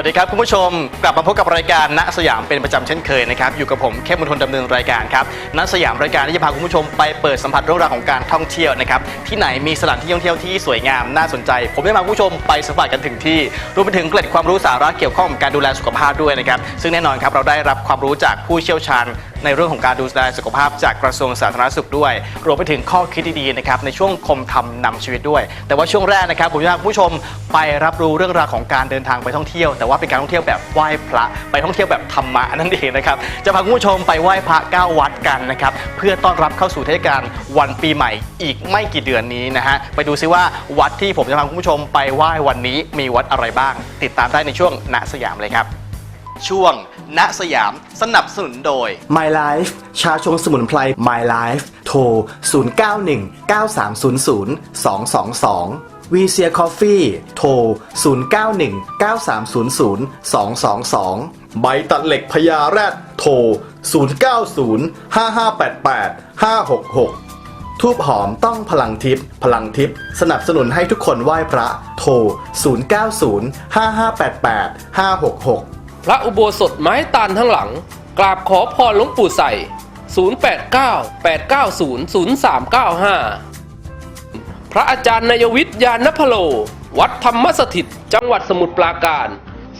วัสดีครับคุณผู้ชม กลับมาพบกับรายการณสยามเป็นประจำเช่นเคยนะครับอยู่กับผมเข้มมนทนดำเนินรายการครับณสยามรายการที่จะพาคุณผู้ชมไปเปิดสัมผัสเรื่องราวของการท่องเที่ยวนะครับที่ไหนมีสถานที่ท่องเที่ยวที่สวยงามน่าสนใจ ผมจะพาคุณผู้ชมไปสัมผัสกันถึงที่รวมไปถึงเกล็ดความรู้สาระเกี่ยวข้องกับการดูแลสุขภาพด้วยนะครับซึ่งแน่นอนครับเราได้รับความรู้จากผู้เชี่ยวชาญในเรื่องของการดูแลสุขภาพจากกระทรวงสาธารณสุขด้วย รวมไปถึงข้อคิดดีๆนะครับในช่วงคมทำนำชีวิตด้วย แต่ว่าช่วงแรกนะครับผมจะพาคุณผู้ชมไปรับรู้เรื่องราวของการเดินทางไปท่องเที่ยวแต่ว่าเป็นการท่องเที่ยวแบบไหว้พระ ไปท่องเที่ยวแบบธรรมะนั่นเองนะครับ จะพาคุณผู้ชมไปไหว้พระเก้าวัดกันนะครับ เพื่อต้อนรับเข้าสู่เทศกาลวันปีใหม่อีกไม่กี่เดือนนี้นะฮะ ไปดูซิว่าวัดที่ผมจะพาคุณผู้ชมไปไหว้วันนี้มีวัดอะไรบ้าง ติดตามได้ในช่วงณสยามเลยครับ ช่วงณสยามสนับสนุนโดย My Life ชาชงสมุนไพร My Life โทร 091 9300 222 v c a Coffee โทร 091 9300 222 ใบตัดเหล็กพญาแรดโทร 090 5588 566 ทูบหอมต้องพลังทิพย์พลังทิพย์สนับสนุนให้ทุกคนไหว้พระโทร 090 5588 566 พระอุโบสถไม้ตาลทั้งหลัง กราบขอพรหลวงปู่ใส่ 089-890-0395 ระอาจารย์นายวิทยานพโล วัดธรรมสถิต จังหวัดสมุทรปราการ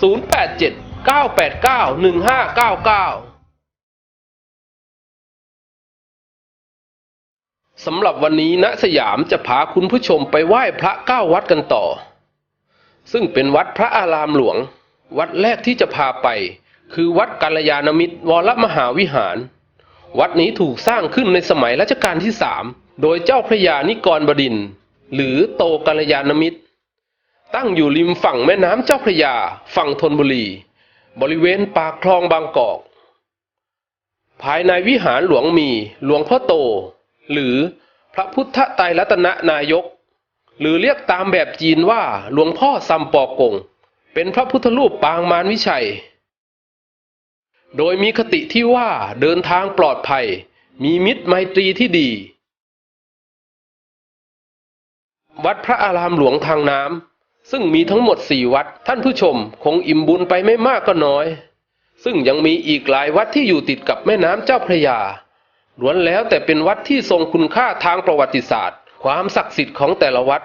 087-989-1599สำหรับวันนี้ณสยามจะพาคุณผู้ชมไปไหว้พระเก้าวัดกันต่อ ซึ่งเป็นวัดพระอารามหลวง วัดแรกที่จะพาไป คือวัดกัลยาณมิตรวรมหาวิหาร วัดนี้ถูกสร้างขึ้นในสมัยรัชกาลที่สามโดยเจ้าพระยานิกรบดินทร์ หรือโตกัลยาณมิตร ตั้งอยู่ริมฝั่งแม่น้ำเจ้าพระยา ฝั่งธนบุรี บริเวณปากคลองบางกอก ภายในวิหารหลวงมีหลวงพ่อโต หรือพระพุทธไตรรัตนนายก หรือเรียกตามแบบจีนว่าหลวงพ่อซัมปอกง เป็นพระพุทธรูปปางมารวิชัย โดยมีคติที่ว่าเดินทางปลอดภัย มีมิตรไมตรีที่ดี วัดพระอารามหลวงทางน้ำซึ่งมีทั้งหมดสี่วัด ท่านผู้ชมคงอิ่มบุญไปไม่มากก็น้อย ซึ่งยังมีอีกหลายวัดที่อยู่ติดกับแม่น้ำเจ้าพระยาล้วนแล้วแต่เป็นวัดที่ทรงคุณค่าทางประวัติศาสตร์ ความศักดิ์สิทธิ์ของแต่ละวัด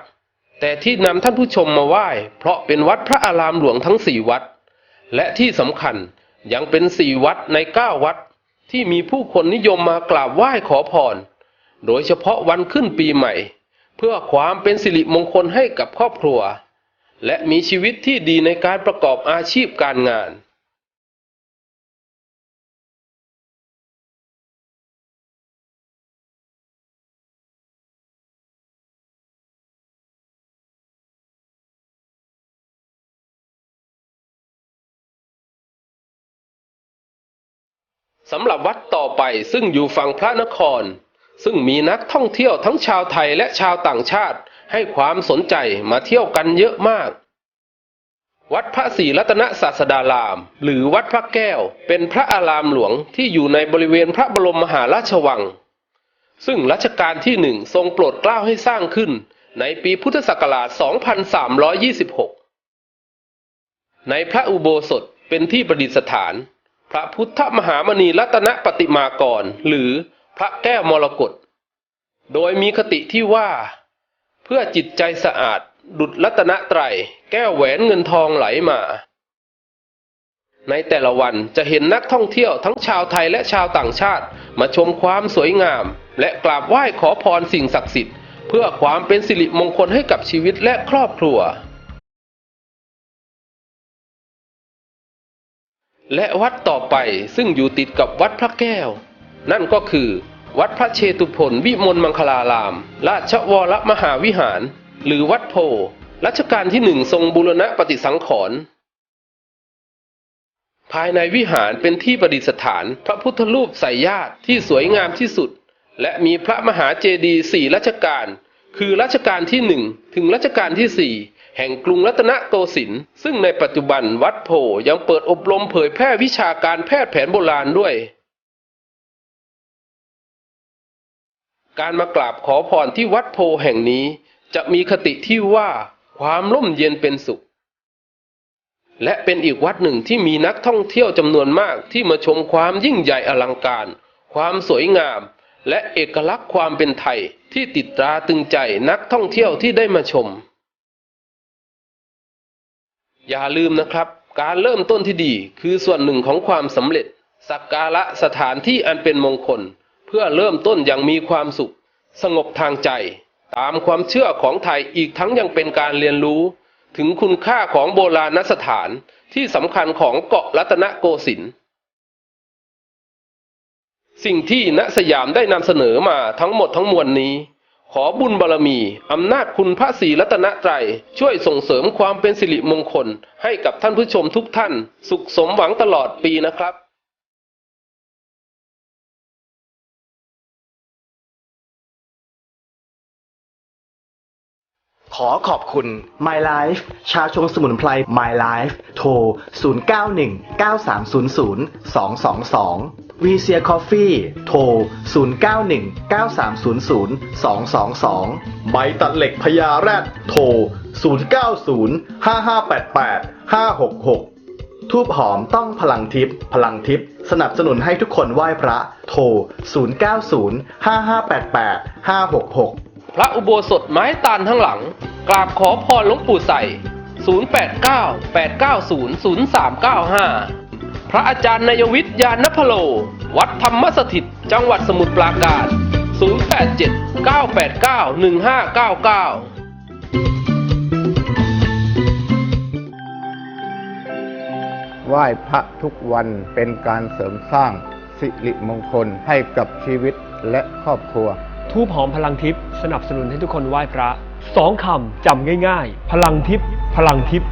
แต่ที่นำท่านผู้ชมมาไหว้ เพราะเป็นวัดพระอารามหลวงทั้งสี่วัด และที่สำคัญยังเป็นสี่วัดในเก้าวัด ที่มีผู้คนนิยมมากราบไหว้ขอพร โดยเฉพาะวันขึ้นปีใหม่ พื่อความเป็นสิริมงคลให้กับครอบครัว และมีชีวิตที่ดีในการประกอบอาชีพการงานสำหรับวัดต่อไปซึ่งอยู่ฝั่งพระนคร ซึ่งมีนักท่องเที่ยวทั้งชาวไทยและชาวต่างชาติให้ความสนใจมาเที่ยวกันเยอะมาก วัดพระศรีรัตนศาสดาราม หรือวัดพระแก้ว เป็นพระอารามหลวงที่อยู่ในบริเวณพระบรมมหาราชวัง ซึ่งรัชกาลที่หนึ่งทรงโปรดเกล้าให้สร้างขึ้นในปีพุทธศักราช 2326 ในพระอุโบสถเป็นที่ประดิษฐาน พระพุทธมหามณีรัตนปฏิมากร หรือ พระแก้วมรกตโดยมีคติที่ว่า เพื่อจิตใจสะอาดดุจรัตนไตรแก้วแหวนเงินทองไหลมา ในแต่ละวันจะเห็นนักท่องเที่ยวทั้งชาวไทยและชาวต่างชาติมาชมความสวยงาม และกราบไหว้ขอพรสิ่งศักดิ์สิทธิ์เพื่อความเป็นสิริมงคลให้กับชีวิตและครอบครัว และวัดต่อไปซึ่งอยู่ติดกับวัดพระแก้ว นั่นก็คือ วัดพระเชตุพนวิมลมังคลาราม ราชวรมหาวิหาร หรือวัดโพรัชกาลที่หนึ่งทรงบูรณะปฏิสังขรณ์ภายในวิหารเป็นที่ประดิษฐานพระพุทธรูปใส่ญาติที่สวยงามที่สุด และมีพระมหาเจดีย์สี่รัชกาลคือรัชกาลที่หนึ่งถึงรัชกาลที่สี่แห่งกรุงรัตนโกสินทร์ซึ่งในปัจจุบันวัดโพยังเปิดอบรมเผยแพร่วิชาการแพทย์แผนโบราณด้วย การมากราบขอพรที่วัดโพแห่งนี้จะมีคติที่ว่าความร่มเย็นเป็นสุข และเป็นอีกวัดหนึ่งที่มีนักท่องเที่ยวจำนวนมากที่มาชมความยิ่งใหญ่อลังการ ความสวยงาม และเอกลักษณ์ความเป็นไทยที่ติดตราตึงใจนักท่องเที่ยวที่ได้มาชม อย่าลืมนะครับ การเริ่มต้นที่ดีคือส่วนหนึ่งของความสำเร็จ สักการะสถานที่อันเป็นมงคล พื่อเริ่มต้นอย่างมีความสุข สงบทางใจ ตามความเชื่อของไทยอีกทั้งยังเป็นการเรียนรู้ ถึงคุณค่าของโบราณสถานที่สำคัญของเกาะรัตนโกสินทร์สิ่งที่ณสยามได้นำเสนอมาทั้งหมดทั้งมวลนี้ ขอบุญบารมีอำนาจคุณพระศรีรัตนตรัยช่วยส่งเสริมความเป็นสิริมงคล ให้กับท่านผู้ชมทุกท่าน สุขสมหวังตลอดปีนะครับ ขอขอบคุณ My Life ชาชงสมุนไพร My Life โทร 091 9300 222 v c a Coffee โทร 091 9300 222 ใบตัดเหล็กพญาแรดโทร 090 5588 566 ทูบหอมต้องพลังทิพย์พลังทิพย์สนับสนุนให้ทุกคนไหว้พระ โทร 090 5588 566 พระอุโบสถไม้ตาลทั้งหลัง กราบขอพรหลวงปู่ใส่ 089 890 0395 พระอาจารย์นายวิทยานพโล วัดธรรมสถิต จังหวัดสมุทรปราการ 087 989 1599ไหว้พระทุกวันเป็นการเสริมสร้างสิริมงคลให้กับชีวิตและครอบครัว ทูบหอมพลังทิพย์ สนับสนุนให้ทุกคนไหว้พระสองคำจำง่ายๆ พลังทิพย์พลังทิพย์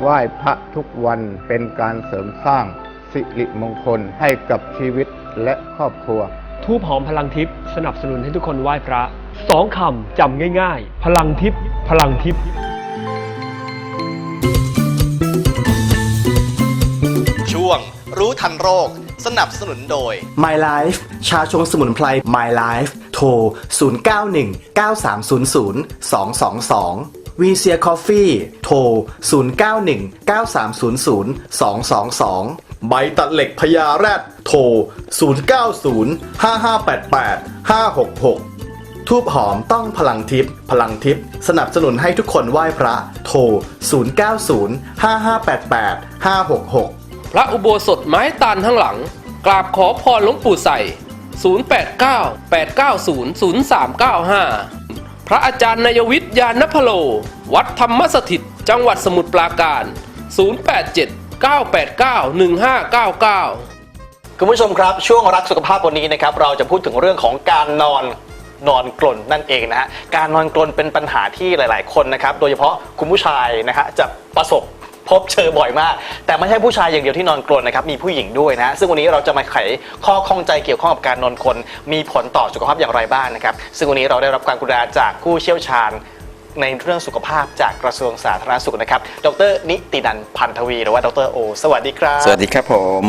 ไหว้พระทุกวันเป็นการเสริมสร้างสิริมงคลให้กับชีวิตและครอบครัว ทูบหอมพลังทิพย์สนับสนุนให้ทุกคนไหว้พระสองคำจำง่ายๆ พลังทิพย์พลังทิพย์ช่วงรู้ทันโรค สนับสนุนโดย My Life ชาชงสมุนไพร My Life โทร 091 9300 222 v c a Coffee โทร 091 9300 222 ใบตัดเหล็กพญาแรดโทร 090 5588 566ทูบหอมต้องพลังทิพย์พลังทิพย์สนับสนุนให้ทุกคนไหว้พระ โทร 090 5588 566 พระอุโบสถไม้ตาลทั้งหลัง กราบขอพรหลวงปู่ใส่ 089 890 0395 พระอาจารย์นายวิทยานพโล วัดธรรมสถิต จังหวัดสมุทรปราการ 087 989 1599 คุณผู้ชมครับ ช่วงรักสุขภาพวันนี้นะครับ เราจะพูดถึงเรื่องของการนอนนอนกลนนั่นเองนะฮะ การนอนกลนเป็นปัญหาที่หลาย ๆ คนนะครับ โดยเฉพาะคุณผู้ชายนะฮะจะประสบ พบเจอบ่อยมาก แต่ไม่ใช่ผู้ชายอย่างเดียวที่นอนกลนนะครับมีผู้หญิงด้วยนะฮะซึ่งวันนี้เราจะมาไขข้อข้องใจเกี่ยวข้องกับการนอนกลนมีผลต่อสุขภาพอย่างไรบ้างนะครับซึ่งวันนี้เราได้รับการกรุณาจากผู้เชี่ยวชาญในเรื่องสุขภาพจากกระทรวงสาธารณสุขนะครับ ดรนิตินันท์พันธวี หรือว่าดรโอ สวัสดีครับ สวัสดีครับผม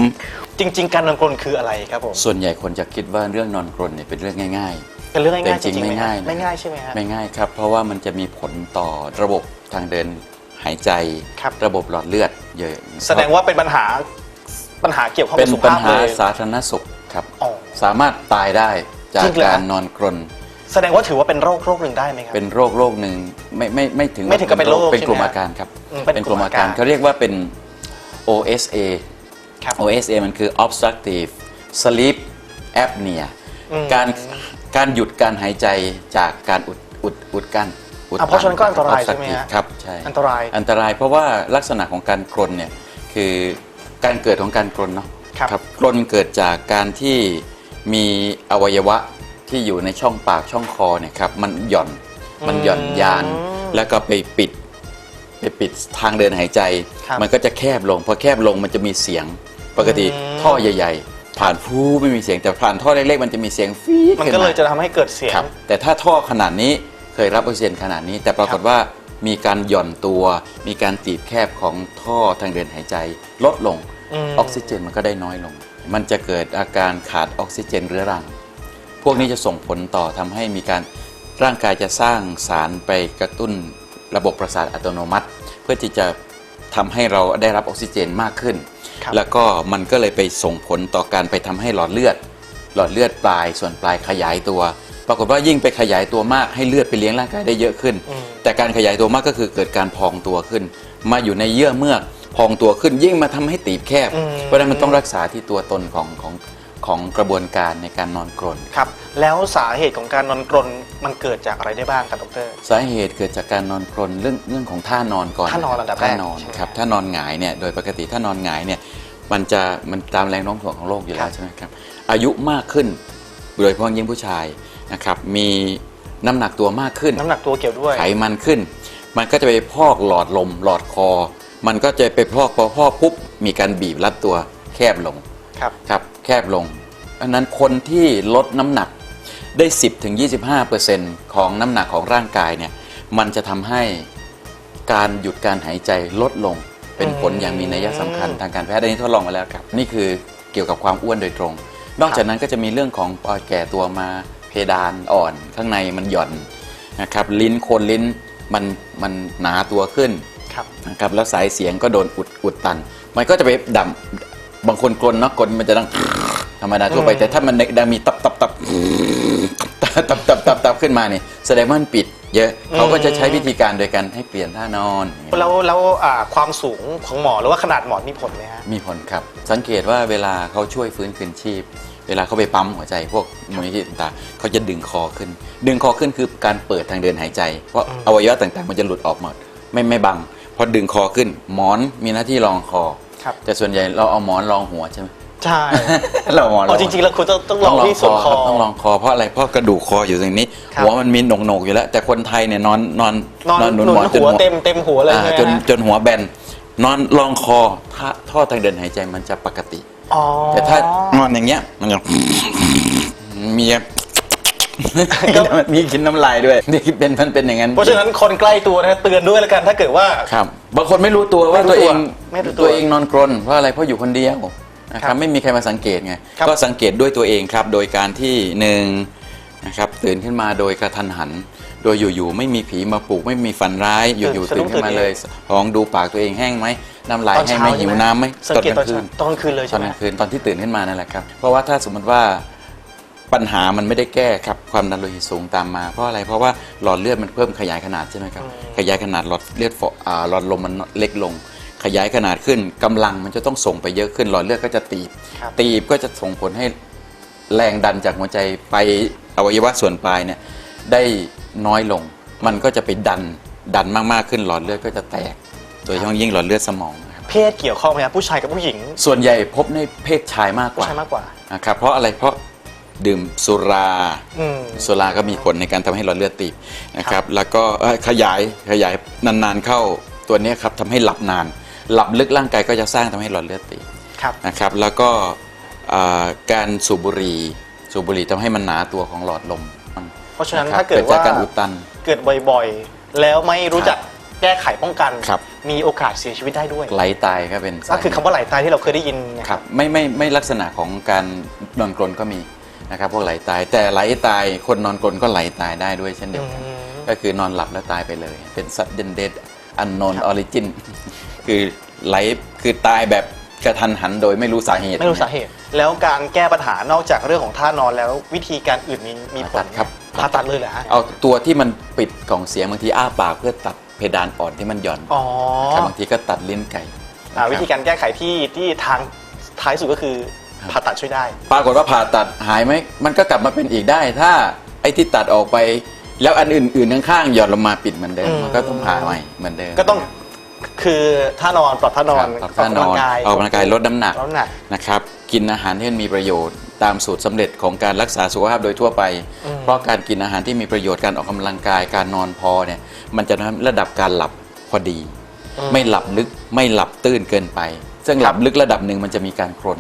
จริง ๆ การนอนกรนคืออะไรครับผม ส่วนใหญ่คนจะคิดว่าเรื่องนอนกรนเนี่ยเป็นเรื่องง่ายเป็นเรื่องแต่ง่ายๆจริงๆไหไม่ง่ายนะไม่ง่ายใช่ไหมฮะๆไม่ง่ายครับ เพราะว่ามันจะมีผลต่อระบบทางเดิน หายใจ ครับ ระบบหลอดเลือดเยอะแสดงว่าเป็นปัญหาปัญหาเกี่ยวข้องเป็กับนสุขปัญภาพหาเลย สาธารณสุขครับ อ๋อสามารถตายได้จากจริงเหรอ การนอนกรน แสดงว่าถือว่าเป็นโรคโรคหนึ่งได้ไหมครับ เป็นโรคโรคหนึ่งไม่ไม่ไม่ถึงไม่ถึงกับเป็นโรคเป็นใช่ไหมกลุ่มอาการครับอืมเป็นเป็นกลุ่มอาการกลุ่มอาการ เขาเรียกว่าเป็น OSA ครับ OSA มันคือ obstructive sleep apnea อืม การการหยุดการหายใจจากการอุดอุดอุดกั้น อุดอะเพราะฉะนั้นก็อันตรายใช่ไหมฮะ obstructive ครับใช่อันตรายอันตรายเพราะว่าลักษณะของการกรนเนี่ยคือการเกิดของการกรนเนาะครับกรนเกิดจากการที่มีอวัยวะที่อยู่ในช่องปากช่องคอเนี่ยครับมันหย่อนมันหย่อนยาน แล้วก็ไปปิด ไปปิดทางเดินหายใจครับมันก็จะแคบลงพอแคบลงมันจะมีเสียงปกติอืมท่อใหญ่ ๆ ผ่านฟูไม่มีเสียงแต่ผ่านท่อเล็กๆมันจะมีเสียงฟีดมันขึ้ก็เลยาจะทำให้เกิดเสียงครับแต่ถ้าท่อขนาดนี้เค ยรับออกซิเจนขนาดนี้ แต่ปรากฏว่ามีการหย่อนตัว มีการตีบแคบของท่อทางเดินหายใจลดลงอืมออกซิเจนมันก็ได้น้อยลง มันจะเกิดอาการขาดออกซิเจนเรื้อรัง พวกนี้จะส่งผลต่อทำให้มีการร่างกายจะสร้างสารไปกระตุ้นระบบประสาทอัตโนมัติ เพื่อที่จะทำให้เราได้รับออกซิเจนมากขึ้นครับแล้วก็มันก็เลยไปส่งผลต่อการไปทำให้หลอดเลือด หลอดเลือดปลายส่วนปลายขยายตัว ปรากฏว่ายิ่งไปขยายตัวมากให้เลือดไปเลี้ยงร่างกายได้เยอะขึ้นอืมแต่การขยายตัวมากก็คือเกิดการพองตัวขึ้น มาอยู่ในเยื่อเมือกพองตัวขึ้นยิ่งมาทำให้ตีบแคบอืมเพราะฉะนั้นมันต้องรักษาที่ตัวตนของของของกระบวนการในการนอนกรนครับ แล้วสาเหตุของการนอนกรนมันเกิดจากอะไรได้บ้างครับดรสาเหตุเกิดจากการนอนกรนเรื่องเรื่องของท่านอนก่อนท่านอนอันดับแรกท่านอนใช่ไหมครับถ้านอนหงายเนี่ยโดยปกติถ้านอนหงายเนี่ยมันจะมันตามแรงโน้มถ่วงของโลกอยู่ครัแล้วบใช่ไหมครับอายุมากขึ้นโดยเฉพาะยิ่งผู้ชาย นะครับมีน้ำหนักตัวมากขึ้น น้ำหนักตัวเกี่ยวด้วย ไขมันขึ้น มันก็จะไปพอกหลอดลมหลอดคอ มันก็จะไปพอกพอพอกปุ๊บมีการบีบรัดตัวแคบลงครับ ครับแคบลงอันนั้นคนที่ลดน้ำหนักได้ 10ถึง25%ของน้ำหนักของร่างกายเนี่ยมันจะทำให้การหยุดการหายใจลดลง เป็นผลอย่างมีนัยสำคัญทางการแพทย์อันนี้ทดลองมาแล้วครับ นี่คือเกี่ยวกับความอ้วนโดยตรง นอกจากนั้นก็จะมีเรื่องของพอแก่ตัวมา เพดานอ่อนข้างในมันหย่อนนะครับลิ้นโคนลิ้นมันมันหนาตัวขึ้นครับนะครับแล้วสายเสียงก็โดนอุดอุดตัน มันก็จะไปดับางคนกลนเนาะกลนมันจะดังธรรมดาทั่วไปอืมแต่ถ้ามันดังมีตับตับตับ ตับตับตับตับขึ้นมาเนี่ยแสดงว่ามันปิดเยอะเขาก็จะใช้วิธีการโดยการให้เปลี่ยนท่านอน แล้วแล้วอ่าความสูงของหมอหรือว่าขนาดหมอนมีผลไหมฮะ มีผลครับ สังเกตว่าเวลาเขาช่วยฟื้นคืนชีพ เวลาเขาไปปั๊มหัวใจพวกมูลนิธิต่างๆเขาจะดึงคอขึ้น ดึงคอขึ้นคือการเปิดทางเดินหายใจเพราะอืมอวัยวะต่างๆ มันจะหลุดออกหมดไม่ไม่บังพอดึงคอขึ้น หมอนมีหน้าที่รองคอ ครับ แต่ส่วนใหญ่เราเอาหมอนรองหัวใช่ไหม ใช่เราเอาหมอนอ๋อจริงๆแล้วคุณต้องต้องลองที่ส่วนคอรับต้องลองคอเพราะอะไรเพราะกระดูกคออยู่ตรงนี้ ครับหัวมันมีหนกๆอยู่แล้ว แต่คนไทยเนี่ยนอนนอนนอนหนุนหมอนจนหัวเต็มเต็มหัวเลยอ่าใช่ไหมจนฮะ จนหัวแบนนอนรองคอท่าท่อทางเดินหายใจมันจะปกติ อ๋อแต่ถ้านอนอย่างเงี้ยมันจะมีมีกินน้ำลายด้วยนี่เป็นมันเป็นอย่างนั้น เพราะฉะนั้นคนใกล้ตัวนะเตือนด้วยแล้วกันถ้าเกิดว่า ครับบางคนไม่รู้ตัวว่าไม่รู้ตัวเองตัวไม่รู้ตัว ตัวเองนอนกรนเพราะอะไรเพราะอยู่คนเดียว นะคครัรับบไม่มีใครมาสังเกตไงครับ ก็สังเกตด้วยตัวเองครับ โดยการที่หนึ่งนะครับตื่นขึ้นมาโดยกระทันหัน โดยอยู่ๆไม่มีผีมาปลุกไม่มีฝันร้ายอยู่ๆตื่นขึ้นมาเลยลองดูปากตัวเองแห้งไหมน้ำลายตอนแห้งเช้าไหมหิวน้ำไหมสังเกตตอนคืเช้านตอนกลางคืนเลยตอใช่นไหม กลางคืนตอนที่ตื่นขึ้นมานั่นแหละครับ เพราะว่าถ้าสมมติว่าปัญหามันไม่ได้แก้ครับความดันโลหิตสูงตามมา เพราะอะไรเพราะว่าหลอดเลือดมันเพิ่มขยายขนาดใช่ไหมครับขยายขนาดหลอดเลือดฝอ่าหลอดลมมันเล็กลง ขยายขนาดขึ้นกำลังมันจะต้องส่งไปเยอะขึ้นหลอดเลือดก็จะตีบครับตีบก็จะส่งผลให้แรงดันจากหัวใจไปอวัยวะส่วนปลายเนี่ยได้น้อยลง มันก็จะไปดันดันมากๆขึ้นหลอดเลือดก็จะแตก โดยเฉพาะยิ่งหลอดเลือดสมองนะครับเพศเกี่ยวข้องไหมครับผู้ชายกับผู้หญิง ส่วนใหญ่พบในเพศชายมากกผู้ว่าชายมากกว่านะครับเพราะอะไรเพราะดื่มสุราอืมสุราก็มีผลในการทำให้หลอดเลือดตีบนะครับ แล้วก็เอ่อขยายขยายนานๆเข้าตัวเนี้ยครับทำให้หลับนาน หลับลึกร่างกายก็จะสร้างทำให้หลอดเลือดตีบครับนะครับแล้วก็อ่าการสูบบุหรี่สูบบุหรี่ทำให้มันหนาตัวของหลอดลม เพราะฉะนั้นคบถ้าเกิดจาว่าการอุดตันเกิดบ่อยๆ แล้วไม่รู้จักแก้ไขป้องกันครับมีโอกาสเสียชีวิตได้ด้วย ไหลตายก็เป็นก็คือคำว่าไหลตายที่เราเคยได้ยินนะคครัรับบไม่ไม่ไม่ลักษณะของการนอนกรนก็มีนะครับพวกไหลตายแต่ไหลตายคนนอนกรนก็ไหลตายได้ด้วยเช่นเดียวกันอืมก็คือนอนหลับแล้วตายไปเลย เป็น sudden death unknown origin คือไหลคือตายแบบกระทันหันโดยไม่รู้สาเหตุไม่รู้สาเหตุ แล้วการแก้ปัญหานอกจากเรื่องของท่านอนแล้ววิธีการอื่นมีมีผลผ่าตัดครับ ผ่าตัดเลยเหรอฮะเอาตัวที่มันปิดกล่องเสียงบางทีอ้าปากเพื่อตัดเพดานอ่อนที่มันหย่อนอ๋อครับบางทีก็ตัดลิ้นไก่อ่านะครับวิธีการแก้ไขที่ที่ทางท้ายสุดก็คือครับผ่าตัดช่วยได้ ปรากฏว่าผ่าตัดหายไหมมันก็กลับมาเป็นอีกได้ ถ้าไอ้ที่ตัดออกไป แล้วอันอื่นๆข้างๆหย่อนลงมาปิดเหมือนเดิมอืม มันก็ต้องผ่าใหม่เหมือนเดิมก็ต้อง คือท่านอนปรับท่านอนครับท่านอนออกกำลังกายลดน้ำหนักลดน้ำหนักนะครับ กินอาหารที่มันมีประโยชน์ตามสูตรสำเร็จของการรักษาสุขภาพโดยทั่วไปอืมเพราะการกินอาหารที่มีประโยชน์การออกกำลังกายการนอนพอเนี่ยมันจะทำให้ระดับการหลับพอดีอืไม่หลับลึกไม่หลับตื้นเกินไป ซึ่งหลับลึกระดับหนึ่งมันจะมีการกรน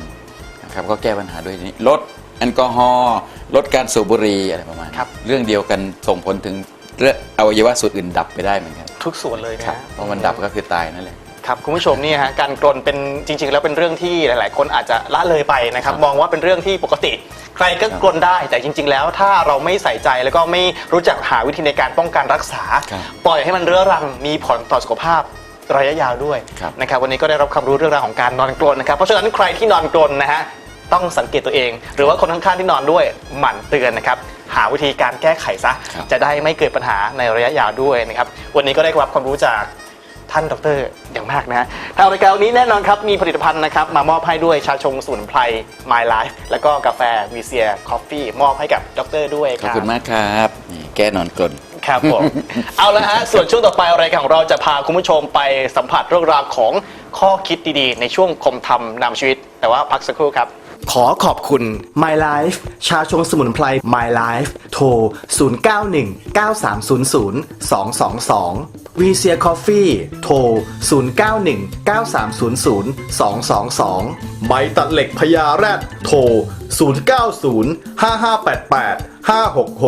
นะครับก็แก้ปัญหาด้วยนี้ลดแอลกอฮอล์ลดการสูบบุหรี่อะไรประมาณนี้ครับเรื่องเดียวกันส่งผลถึงเรื่องอวัยวะส่วนอื่นดับไปได้เหมือนกัน ทุกส่วนเลยครับนะเพราะมันดับก็คือตายนั่นแหละ ครับครับคุณผู้ชมเนี่ยฮะการกรนเป็นจริง ๆ แล้วเป็นเรื่องที่หลาย ๆ คนอาจจะละเลยไปนะครับ มองว่าเป็นเรื่องที่ปกติ ใครก็กรนได้ แต่จริง ๆ แล้วถ้าเราไม่ใส่ใจแล้วก็ไม่รู้จักหาวิธีในการป้องกันรักษา ครับปล่อยให้มันเรื้อรังมีผลต่อสุขภาพระยะยาวด้วยครับ นะครับวันนี้ก็ได้รับความรู้เรื่องราวของการนอนกรนนะครับเพราะฉะนั้นใครที่นอนกรนนะฮะต้องสังเกตตัวเอง หรือว่าคนข้างๆที่นอนด้วยหมั่นเตือนนะครับ หาวิธีการแก้ไขซะครับจะได้ไม่เกิดปัญหาในระยะยาวด้วยนะครับวันนี้ก็ได้รับความรู้จากท่านดรอย่างมากนะฮะทางรายการวันนี้แน่นอนครับ มีผลิตภัณฑ์นะครับ มามอบให้ด้วยชาชงสมุนไพร My Life แล้วก็กาแฟวีเซียคอฟฟี่มอบให้กับดรด้วยขคอบรับคุณมากครับนี่แก้นอนกลนครับผมเอาละฮะ ส่วนช่วงต่อไปรายการของเราจะพาคุณผู้ชมไปสัมผัสเรื่องราวของข้อคิดดีๆ ในช่วงคมทำนำชีวิต แต่ว่าพักสักครู่ครับ ขอขอบคุณ My Life ชาชงสมุนไพร My Life โทร 0919300222 v c ีย Coffee โทร 0919300222ใบตัดเหล็กพญาแรดโทร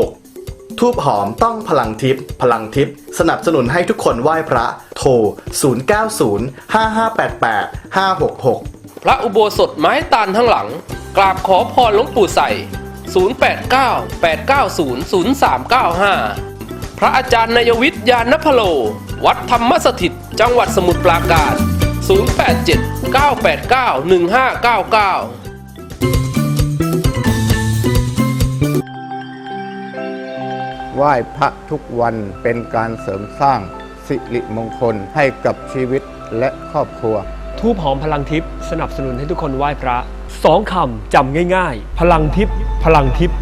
0905588566ทูบหอมต้องพลังทิพย์พลังทิพย์สนับสนุนให้ทุกคนไหว้พระ โทร 0905588566 พระอุโบสถไม้ตาลทั้งหลัง กราบขอพรหลวงปู่ใส่ 089-890-0395 พระอาจารย์นายวิทยานพโล วัดธรรมสถิต จังหวัดสมุทรปราการ 087-989-1599ไหว้พระทุกวันเป็นการเสริมสร้างสิริมงคลให้กับชีวิตและครอบครัว ทูบหอมพลังทิพย์สนับสนุนให้ทุกคนไหว้พระสองคำจำง่ายๆ พลังทิพย์พลังทิพย์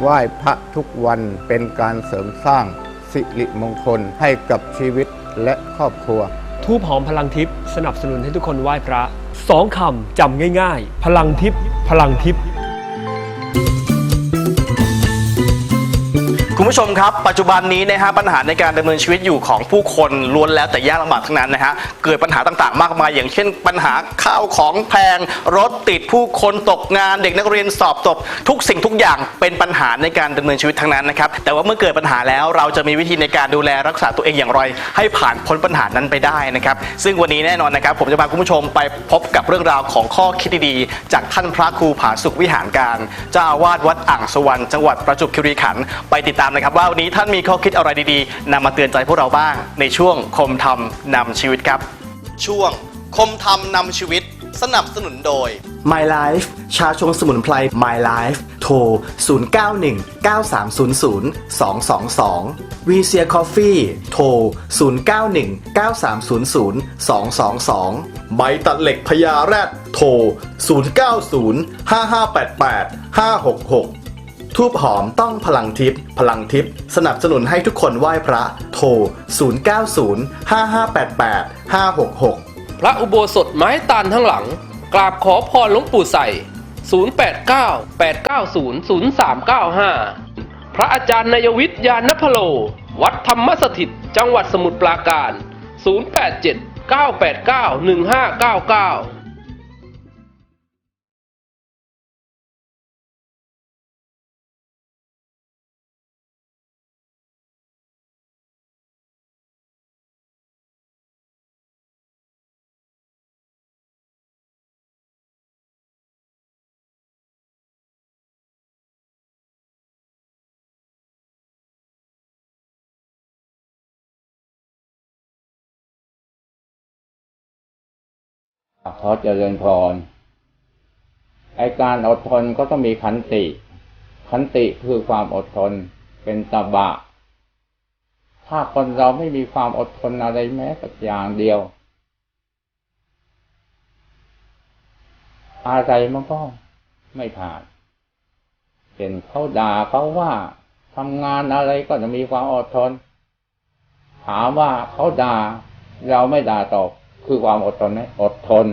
ไหว้พระทุกวันเป็นการเสริมสร้างสิริมงคลให้กับชีวิตและครอบครัว ทูบหอมพลังทิพย์สนับสนุนให้ทุกคนไหว้พระสองคำจำง่ายๆ พลังทิพย์พลังทิพย์ ผู้ชมครับ ปัจจุบันนี้นะฮะปัญหาในการดำเนินชีวิตอยู่ของผู้คนล้วนแล้วแต่ยากลำบากทั้งนั้นนะฮะเกิดปัญหาต่างๆ มากมาย อย่างเช่น ปัญหาข้าวของแพง รถติดผู้คนตกงาน เด็กนักเรียนสอบตกทุกสิ่งทุกอย่างเป็นปัญหาในการดำเนินชีวิตทั้งนั้นนะครับแต่ว่าเมื่อเกิดปัญหาแล้วเราจะมีวิธีในการดูแลรักษาตัวเองอย่างไร ให้ผ่านพ้นปัญหานั้นไปได้นะครับซึ่งวันนี้แน่นอนนะครับผมจะพาคุณผู้ชมไปพบกับเรื่องราวของข้อคิดดีๆจากท่านพระครูผาสุขวิหารการเจ้าอาวาสวัดอ่างสวรรค์จังหวัดประจวบคีรีขันธ์ไปติดตามนะครับ ว่าวันนี้ท่านมีข้อคิดอะไรดีๆนำมาเตือนใจพวกเราบ้าง ในช่วงคมธรรมนำชีวิตครับ ช่วงคมธรรมนำชีวิต สนับสนุนโดย My Life ชาชงสมุนไพร My Life โทร 0919300222 v c ีย Coffee โทร 0919300222 ใบตัดเหล็กพญาแรดโทร 0905588566 ทูบหอมต้องพลังทิพย์พลังทิพย์สนับสนุนให้ทุกคนไหว้พระโทร 0905588566พระอุโบสถไม้ตาลทั้งหลัง กราบขอพรหลวงปู่ใส่ 089-890-0395 พระอาจารย์นายวิทยานพโล วัดธรรมสถิต จังหวัดสมุทรปราการ 087-989-1599 ขอเจริญพรไอการอดทนก็ต้องมีขันติ ขันติคือความอดทนเป็นตบะ ถ้าคนเราไม่มีความอดทนอะไรแม้แต่อย่างเดียว อะไรมันก็ไม่ผ่านเห็นเขาด่าเขาว่าทำงานอะไรก็จะมีความอดทน ถามว่าเขาด่า เราไม่ด่าตอบ คือความอดทนไหมอดทน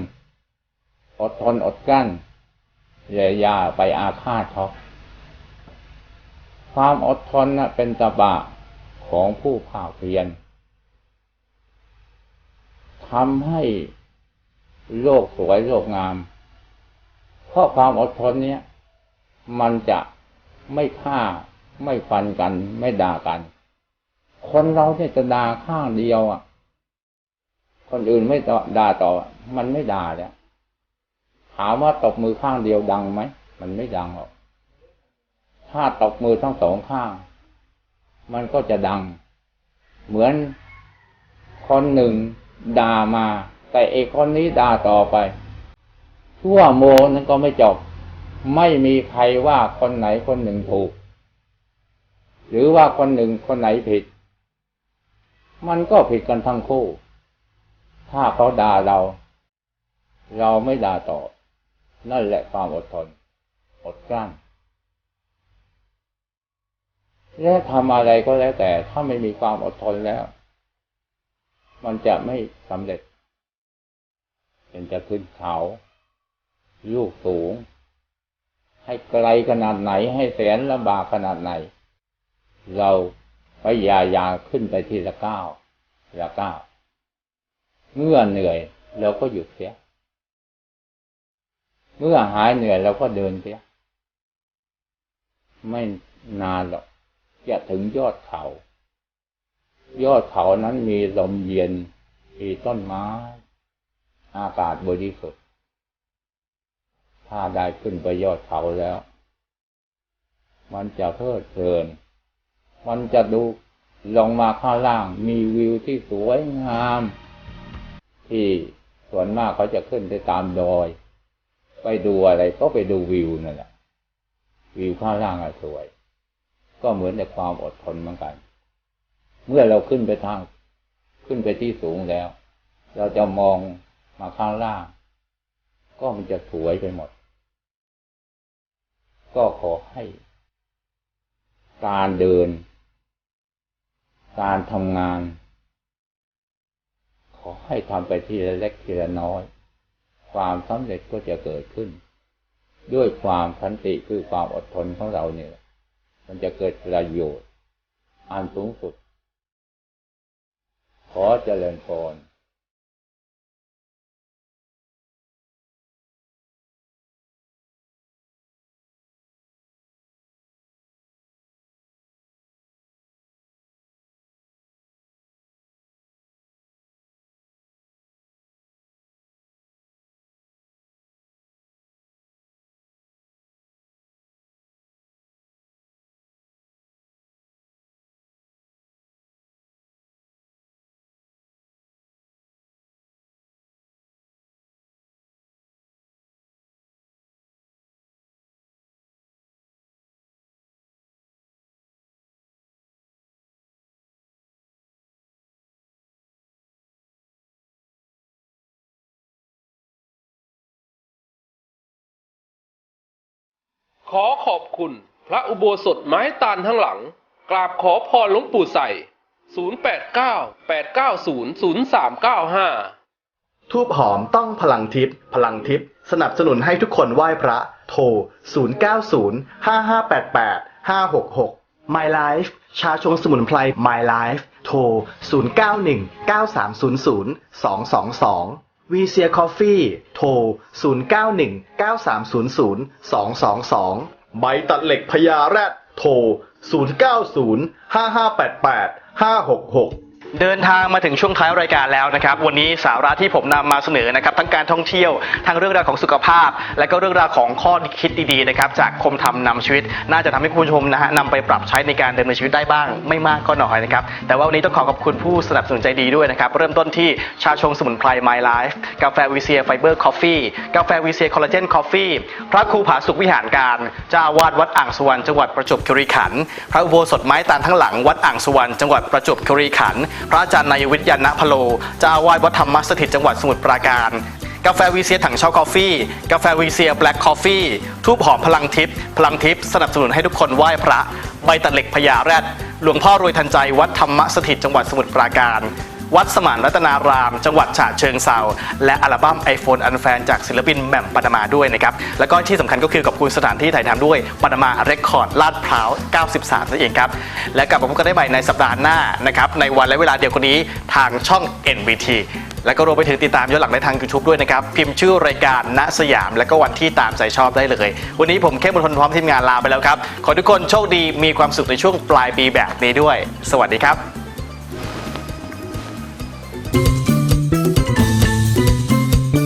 อดทนอดกั้นอย่ายาไปอาฆาตเขาความอดทนนะเป็นตบะของผู้ภาคเพียรทำให้โลกสวยโลกงาม เพราะความอดทนเนี้ยมันจะไม่ฆ่าไม่ฟันกัน ไม่ด่ากันคคนเราเนี่ยจะด่าข้างเดียวอะ คนอื่นไม่ด่าต่อ มันไม่ด่าแล้วถามว่าตบมือข้างเดียวดังไหม มันไม่ดังหรอก ถ้าตบมือทั้งสองข้าง มันก็จะดัง เหมือนคนหนึ่งด่ามา แต่เอกคนนี้ด่าต่อไป ชั่วโมงนั้นก็ไม่จบ ไม่มีใครว่าคนไหนคนหนึ่งถูก หรือว่าคนหนึ่งคนไหนผิด มันก็ผิดกันทั้งคู่ ถ้าเขาด่าเรา เราไม่ด่าตอบ นั่นแหละความอดทน อดกลั้น และทำอะไรก็แล้วแต่ ถ้าไม่มีความอดทนแล้ว มันจะไม่สำเร็จเป็นจะขึ้นเขาลูกสูง ให้ไกลขนาดไหนให้แสนลำบากขนาดไหน เราพยายามขึ้นไปทีละก้าวทีละก้าว เมื่อเหนื่อยเราก็หยุดเสีย เมื่อหายเหนื่อยเราก็เดินเสีย ไม่นานหรอกจะถึงยอดเขา ยอดเขานั้นมีลมเย็น มีต้นไม้ อากาศบริสุทธิ์ ถ้าได้ขึ้นไปยอดเขาแล้ว มันจะเพลิดเพลิน มันจะดูลงมาข้างล่าง มีวิวที่สวยงาม ที่ส่วนมากเขาจะขึ้นไปตามดอย ไปดูอะไรก็ไปดูวิวนั่นแหละวิวข้างล่างอะสวย ก็เหมือนแต่ความอดทนเหมือนกัน เมื่อเราขึ้นไปทาง ขึ้นไปที่สูงแล้ว เราจะมองมาข้างล่าง ก็มันจะสวยไปหมด ก็ขอให้ การเดิน การทำงาน อให้ทำไปทีละเล็กทีละน้อย ความสำเร็จก็จะเกิดขึ้น ด้วยความคันติคือความอดทนของเราเนี่ย มันจะเกิดประโยชน์ อันสูงสุด ขอเจริญพร ขอขอบคุณพระอุโบสถไม้ตาลทั้งหลัง กราบขอพรหลวงปู่ใส่ 0898900395 ทูบหอมต้องพลังทิพย์พลังทิพย์สนับสนุนให้ทุกคนไหว้พระโทร 0905588566 My Life ชาชงสมุนไพร My Life โทร 0919300222 วีเซียคอฟฟี่โทร 0919300222 ใบตัดเหล็กพญาแรดโทร 0905588566 เดินทางมาถึงช่วงท้ายรายการแล้วนะครับ วันนี้สาระที่ผมนำมาเสนอนะครับ ทั้งการท่องเที่ยวทั้งเรื่องราวของสุขภาพ และก็เรื่องราวของข้อคิดดีๆนะครับ จากคมทำนำชีวิต น่าจะทำให้คุณผู้ชมนะฮะนำไปปรับใช้ในการดำเนินชีวิตได้บ้าง ไม่มากก็น้อยนะครับ แต่ว่าวันนี้ต้องขอขอบคุณผู้สนับสนุนใจดีด้วยนะครับ เริ่มต้นที่ชาชงสมุนไพร My Life กาแฟวีเซียไฟเบอร์คอฟฟี่กาแฟวีเซียคอลลาเจนคอฟฟี่พระครูผาสุขวิหารการเจ้าวาสวัดอ่างสุวรรณจังหวัดประจวบคีรีขันธ์พระอุโบสถไม้ตาลทั้งหลังวัดอ่างสุวรรณจังหวัดประจวบคีรีขันธ์พระอาจารย์นายวิทยานะพโลเจ้าอาวาสวัดธรรมสถิตจังหวัดสมุทรปราการ กาแฟวีเซียถังเช่ากาแฟกาแฟวีเซียแบล็กคอฟฟี่ทูบหอมพลังทิพย์พลังทิพย์สนับสนุนให้ทุกคนไหว้พระ ใบตัดเหล็กพญาแรดหลวงพ่อรวยทันใจวัดธรรมสถิตจังหวัดสมุทรปราการ วัดสมานรัตนาราม จังหวัดฉะเชิงเซาและอัลบั้ม iPhone อันแฟนจากศิลปินแหม่มปานามาด้วยนะครับ แล้วก็ที่สำคัญก็คือขอบคุณสถานที่ถ่ายทำด้วยปานามาเรคคอร์ดลาดพร้าว 93 นั่นเองครับ และกลับมาพบกันได้ใหม่ในสัปดาห์หน้านะครับ ในวันและเวลาเดียวกันนี้ทางช่อง NVT แล้วก็รวมไปถึงติดตามย้อนหลังได้ทาง YouTube ด้วยนะครับ พิมพ์ชื่อรายการณสยาม และก็วันที่ตามใจชอบได้เลย วันนี้ผมเข้มมนทนพร้อมทีมงานลาไปแล้วครับ ขอทุกคนโชคดีมีความสุขในช่วงปลายปีแบบนี้ด้วย สวัสดีครับ Thank you.